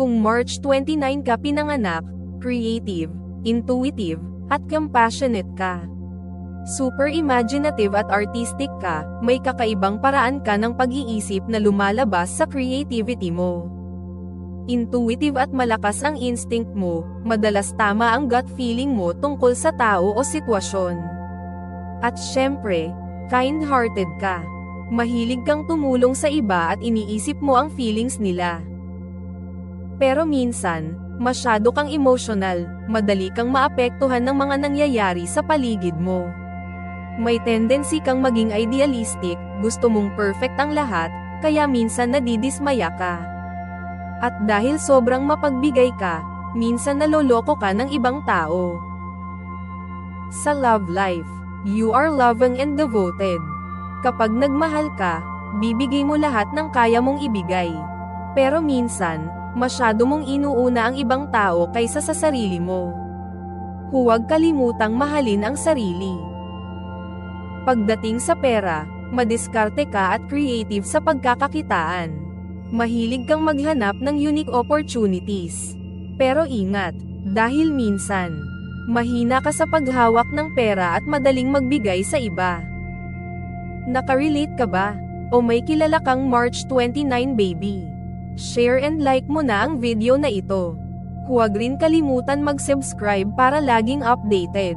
Kung March 29 ka pinanganak, creative, intuitive, at compassionate ka. Super imaginative at artistic ka, may kakaibang paraan ka ng pag-iisip na lumalabas sa creativity mo. Intuitive at malakas ang instinct mo, madalas tama ang gut feeling mo tungkol sa tao o sitwasyon. At syempre, kind-hearted ka. Mahilig kang tumulong sa iba at iniisip mo ang feelings nila. Pero minsan, masyado kang emotional, madali kang maapektuhan ng mga nangyayari sa paligid mo. May tendency kang maging idealistic, gusto mong perfect ang lahat, kaya minsan nadidismaya ka. At dahil sobrang mapagbigay ka, minsan naloloko ka ng ibang tao. Sa love life, you are loving and devoted. Kapag nagmahal ka, bibigay mo lahat ng kaya mong ibigay. Pero minsan, masyado mong inuuna ang ibang tao kaysa sa sarili mo. Huwag kalimutang mahalin ang sarili. Pagdating sa pera, madiskarte ka at creative sa pagkakakitaan. Mahilig kang maghanap ng unique opportunities. Pero ingat, dahil minsan, mahina ka sa paghawak ng pera at madaling magbigay sa iba. Nakarelate ka ba? O may kilala kang March 29 baby? Share and like mo na ang video na ito. Huwag rin kalimutan mag-subscribe para laging updated.